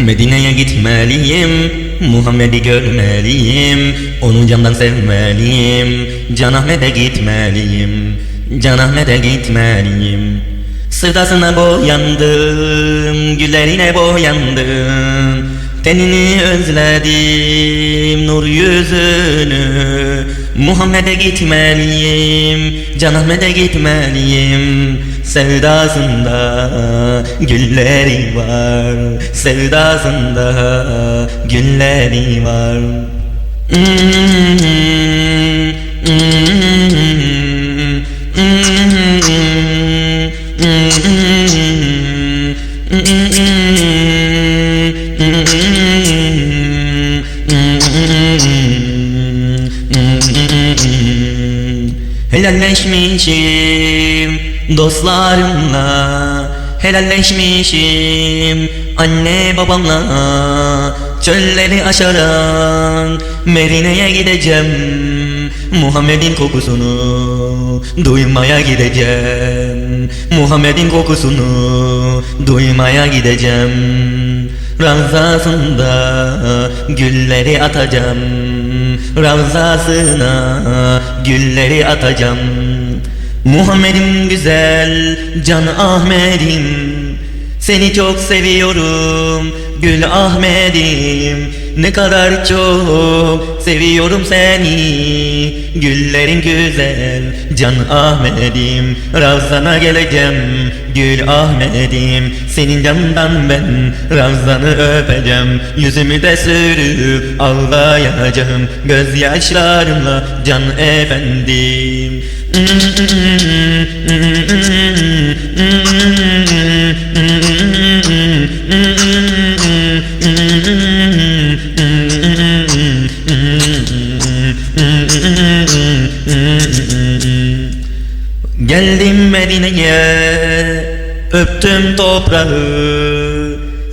Medine'ye gitmeliyim Muhammed'i görmeliyim Onu candan sevmeliyim. Can Ahmet'e gitmeliyim Can Ahmet'e gitmeliyim. Sevdasına boyandım Güllerine boyandım. Tenini özledim Nur yüzünü Muhammed'e gitmeliyim Can Ahmet'e gitmeliyim Sevdasında gülleri var Sevdasında gülleri var Helalleşmişim dostlarımla Helalleşmişim anne babamla. Çölleri aşaran Medine'ye gideceğim Muhammed'in kokusunu duymaya gideceğim. Muhammed'in kokusunu duymaya gideceğim. Ravzasında gülleri atacağım Ravzasına gülleri atacağım. Muhammed'im güzel can Ahmet'im. Seni çok seviyorum Gül Ahmet'im Ne kadar çok seviyorum seni. Güllerin güzel Can Ahmet'im. Ravzana geleceğim Gül Ahmet'im. Senin candan ben Ravzanı öpeceğim. Yüzümü de sürüp ağlayacağım Gözyaşlarımla Can efendim Geldim Medine'ye öptüm toprağı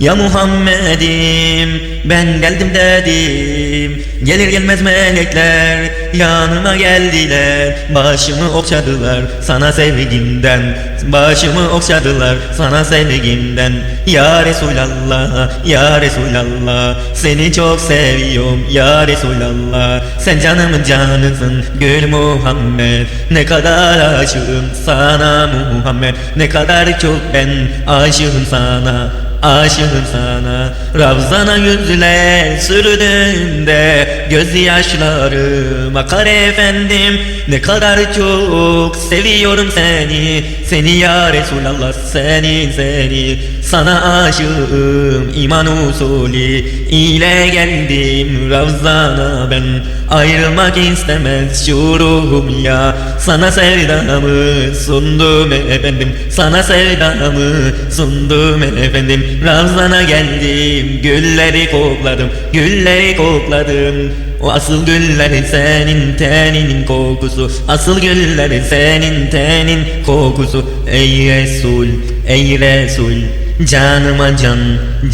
Ya Muhammed'im ben geldim dedim. Gelir gelmez melekler yanıma geldiler. Başımı okşadılar sana sevgimden. Başımı okşadılar sana sevgimden. Ya Resulallah ya Resulallah Seni çok seviyorum. Ya Resulallah Sen canımın canısın. Gül Muhammed Ne kadar aşığım sana Muhammed. Ne kadar çok ben aşığım sana Aşığım sana. Ravzana yüzler sürdüğümde Gözyaşlarım akar efendim. Ne kadar çok seviyorum seni Seni ya Resulallah seni seni Sana aşığım iman usulü. İle geldim Ravzana ben. Ayrılmak istemez şu ruhum ya. Sana sevdamı sundum efendim. Sana sevdamı sundum efendim. Ravzana geldim Gülleri kokladım Gülleri kokladım. O asıl güllerin senin teninin kokusu. Asıl güllerin senin tenin kokusu. Ey Resul, ey Resul Canıma can,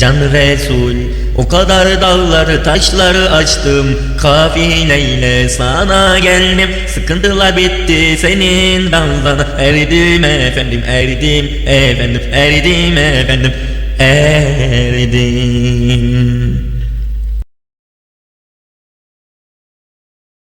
can Resul. O kadar dağları taşları açtım. Kafileyle sana geldim. Sıkıntılar bitti senin daldan Erdim efendim, erdim efendim, erdim efendim Erdim